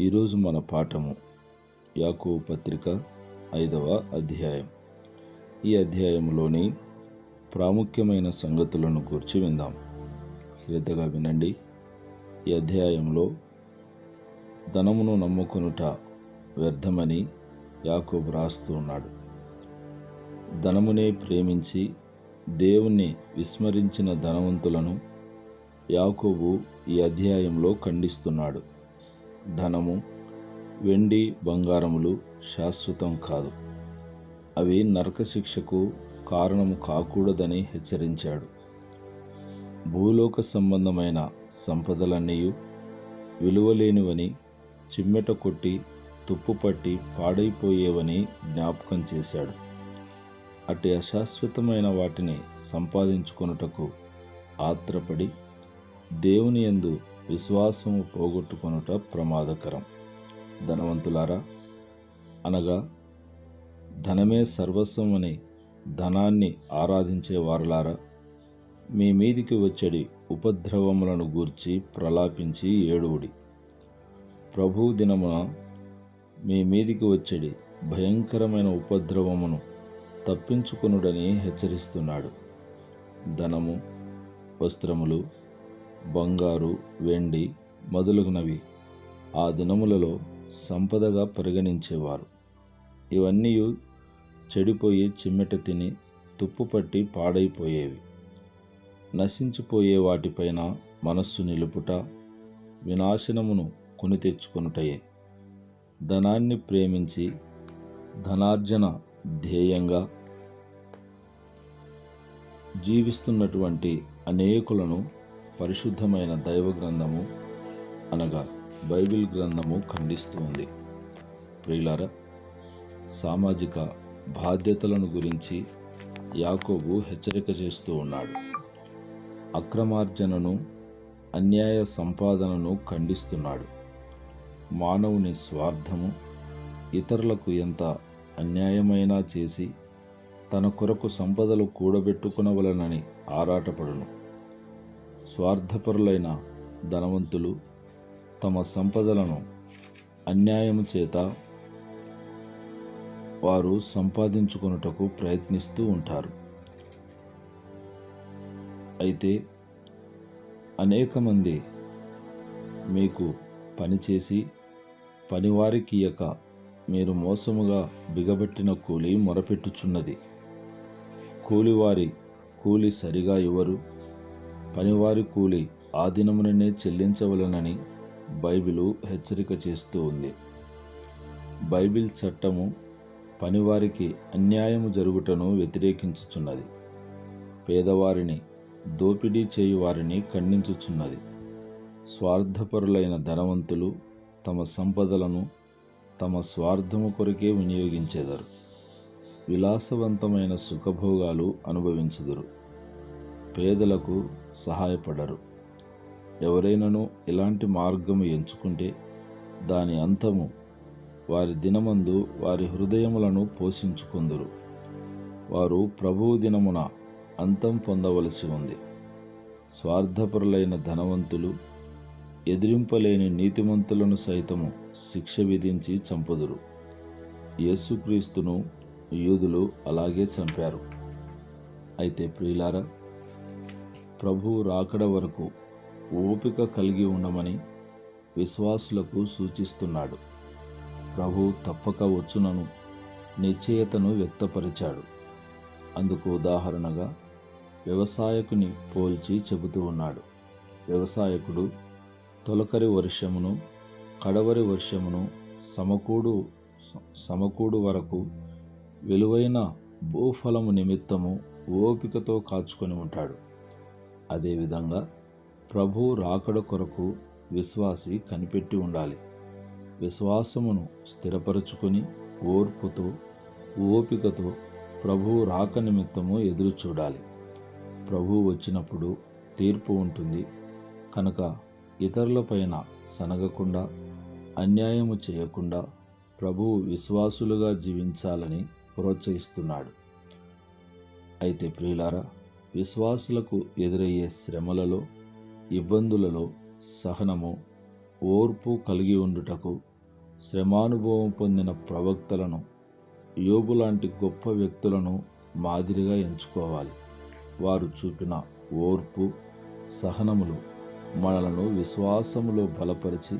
ఈరోజు మన పాఠము యాకో పత్రిక ఐదవ అధ్యాయం. ఈ అధ్యాయంలోని ప్రాముఖ్యమైన సంగతులను గురించి విందాం. శ్రద్ధగా వినండి. ఈ అధ్యాయంలో ధనమును నమ్ముకొనుట వ్యర్థమని యాకోబు రాస్తూ ఉన్నాడు. ధనమునే ప్రేమించి దేవుణ్ణి విస్మరించిన ధనవంతులను యాకోబు ఈ అధ్యాయంలో ఖండిస్తున్నాడు. ధనము వెండి బంగారములు శాశ్వతం కాదు. అవి నరకశిక్షకు కారణము కాకూడదని హెచ్చరించాడు. భూలోక సంబంధమైన సంపదలన్నీ విలువలేనివని చిమ్మెట కొట్టి తుప్పుపట్టి పాడైపోయేవని జ్ఞాపకం చేశాడు. అటు అశాశ్వతమైన వాటిని సంపాదించుకొనుటకు ఆత్రపడి దేవుని యందు విశ్వాసము పోగొట్టుకొనుట ప్రమాదకరం. ధనవంతులారా అనగా ధనమే సర్వస్వం అని ధనాన్ని ఆరాధించే వారులారా మీ మీదికి వచ్చడి ఉపద్రవములను గూర్చి ప్రలాపించి ఏడువుడి. ప్రభు దినమున మీ మీదికి వచ్చడి భయంకరమైన ఉపద్రవమును తప్పించుకొనుడని హెచ్చరిస్తున్నాడు. ధనము వస్త్రములు బంగారు వెండి మొదలగునవి ఆ దినములలో సంపదగా పరిగణించేవారు. ఇవన్నీ చెడిపోయి చిమ్మెట తిని తుప్పుపట్టి పాడైపోయేవి. నశించిపోయే వాటిపైన మనస్సు నిలుపుట వినాశనమును కొని తెచ్చుకొనుటయే. ధనాన్ని ప్రేమించి ధనార్జన ధ్యేయంగా జీవిస్తున్నటువంటి అనేకులను పరిశుద్ధమైన దైవ గ్రంథము అనగా బైబిల్ గ్రంథము ఖండిస్తూ ఉంది. ప్రియులారా సామాజిక బాధ్యతలను గురించి యాకోబు హెచ్చరిక చేస్తూ ఉన్నాడు. అక్రమార్జనను అన్యాయ సంపాదనను ఖండిస్తున్నాడు. మానవుని స్వార్థము ఇతరులకు ఎంత అన్యాయమైనా చేసి తన కొరకు సంపదలు కూడబెట్టుకునవలనని ఆరాటపడును. స్వార్థపరులైన ధనవంతులు తమ సంపదలను అన్యాయము చేత వారు సంపాదించుకొనుటకు ప్రయత్నిస్తూ ఉంటారు. అయితే అనేక మంది మీకు పనిచేసి పనివారికి ఇయక మీరు మోసముగా బిగబెట్టిన కూలి మొరపెట్టుచున్నది. కూలివారి కూలి సరిగా ఇవ్వరు. పనివారి కూలి ఆ దినముననే చెల్లించవలనని బైబిలు హెచ్చరిక చేస్తూ ఉంది. బైబిల్ చట్టము పనివారికి అన్యాయము జరుగుటను వ్యతిరేకించుచున్నది. పేదవారిని దోపిడీ చేయు వారిని ఖండించుచున్నది. స్వార్థపరులైన ధనవంతులు తమ సంపదలను తమ స్వార్థము కొరకే వినియోగించెదరు. విలాసవంతమైన సుఖభోగాలు అనుభవించుదురు. పేదలకు సహాయపడరు. ఎవరైనాను ఇలాంటి మార్గము ఎంచుకుంటే దాని అంతము వారి దినమందు వారి హృదయములను పోషించుకుందురు. వారు ప్రభువు దినమున అంతం పొందవలసి ఉంది. స్వార్థపరులైన ధనవంతులు ఎదిరింపలేని నీతిమంతులను సైతము శిక్ష విధించి చంపుదురు. యేసుక్రీస్తును యూదులు అలాగే చంపారు. అయితే ప్రియులారా ప్రభువు రాకడ వరకు ఓపిక కలిగి ఉండమని విశ్వాసులకు సూచిస్తున్నాడు. ప్రభు తప్పక వచ్చునను నిశ్చయతను వ్యక్తపరిచాడు. అందుకు ఉదాహరణగా వ్యవసాయకుని పోల్చి చెబుతూ ఉన్నాడు. వ్యవసాయకుడు తొలకరి వర్షమును కడవరి వర్షమును సమకూడు సమకూడు వరకు విలువైన భూఫలము నిమిత్తము ఓపికతో కాచుకొని ఉంటాడు. అదేవిధంగా ప్రభు రాకడ కొరకు విశ్వాసి కనిపెట్టి ఉండాలి. విశ్వాసమును స్థిరపరచుకొని ఓర్పుతో ఓపికతో ప్రభు రాక నిమిత్తము ఎదురు చూడాలి. ప్రభు వచ్చినప్పుడు తీర్పు ఉంటుంది. కనుక ఇతరులపైన సనగకుండా అన్యాయము చేయకుండా ప్రభువు విశ్వాసులుగా జీవించాలని ప్రోత్సహిస్తున్నాడు. అయితే ప్రియులారా విశ్వాసులకు ఎదురయ్యే శ్రమలలో ఇబ్బందులలో సహనము ఓర్పు కలిగి ఉండుటకు శ్రమానుభవం పొందిన ప్రవక్తలను యోబు లాంటి గొప్ప వ్యక్తులను మాదిరిగా ఎంచుకోవాలి. వారు చూపిన ఓర్పు సహనములు మనలను విశ్వాసములో బలపరిచి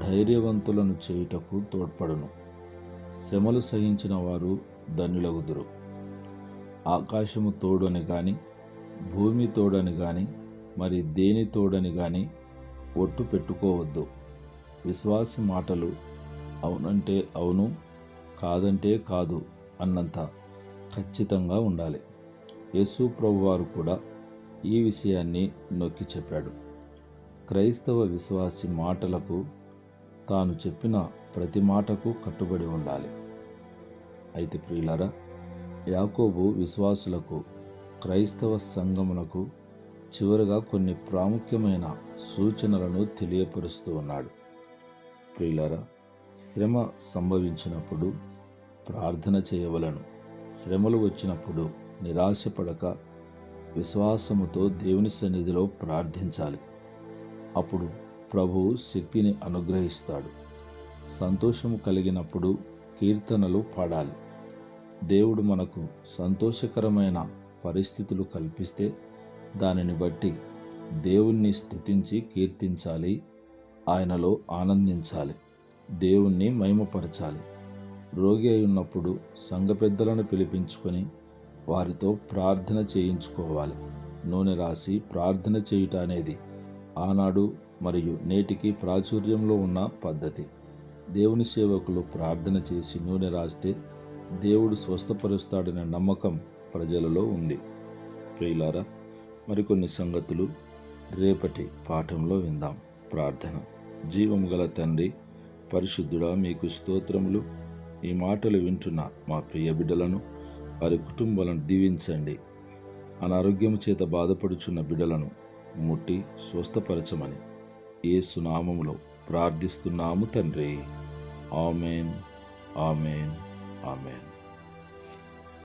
ధైర్యవంతులను చేయుటకు తోడ్పడును. శ్రమలు సహించిన వారు ధన్యులగుదురు. ఆకాశము తోడని కానీ భూమి తోడని కానీ మరి దేని తోడని కానీ ఒట్టు పెట్టుకోవద్దు. విశ్వాసి మాటలు అవునంటే అవును కాదంటే కాదు అన్నంత ఖచ్చితంగా ఉండాలి. యేసు ప్రభువారు కూడా ఈ విషయాన్ని నొక్కి చెప్పాడు. క్రైస్తవ విశ్వాసి మాటలకు తాను చెప్పిన ప్రతి మాటకు కట్టుబడి ఉండాలి. అయితే ప్రియులరా యాకోబు విశ్వాసులకు క్రైస్తవ సంఘమునకు చివరగా కొన్ని ప్రాముఖ్యమైన సూచనలను తెలియపరుస్తూ ఉన్నాడు. ప్రియులరా శ్రమ సంభవించినప్పుడు ప్రార్థన చేయవలను. శ్రమలు వచ్చినప్పుడు నిరాశపడక విశ్వాసముతో దేవుని సన్నిధిలో ప్రార్థించాలి. అప్పుడు ప్రభువు శక్తిని అనుగ్రహిస్తాడు. సంతోషము కలిగినప్పుడు కీర్తనలు పాడాలి. దేవుడు మనకు సంతోషకరమైన పరిస్థితులు కల్పిస్తే దానిని బట్టి దేవుణ్ణి స్తుతించి కీర్తించాలి ఆయనలో ఆనందించాలి దేవుణ్ణి మహిమపరచాలి. రోగి అయి ఉన్నప్పుడు సంఘ పెద్దలను పిలిపించుకొని వారితో ప్రార్థన చేయించుకోవాలి. నూనె రాసి ప్రార్థన చేయుట అనేది ఆనాడు మరియు నేటికి ప్రాచుర్యంలో ఉన్న పద్ధతి. దేవుని సేవకులు ప్రార్థన చేసి నూనె రాస్తే దేవుడు స్వస్థపరుస్తాడనే నమ్మకం ప్రజలలో ఉంది. ప్రియులారా మరికొన్ని సంగతులు రేపటి పాఠంలో విందాం. ప్రార్థన. జీవం గల తండ్రి పరిశుద్ధుడా మీకు స్తోత్రములు. ఈ మాటలు వింటున్న మా ప్రియ బిడ్డలను వారి కుటుంబాలను దీవించండి. అనారోగ్యము చేత బాధపడుచున్న బిడ్డలను ముట్టి స్వస్థపరచమని ఏసునామములో ప్రార్థిస్తున్నాము తండ్రి. ఆమెన్. ఆమెన్. ఆమెన్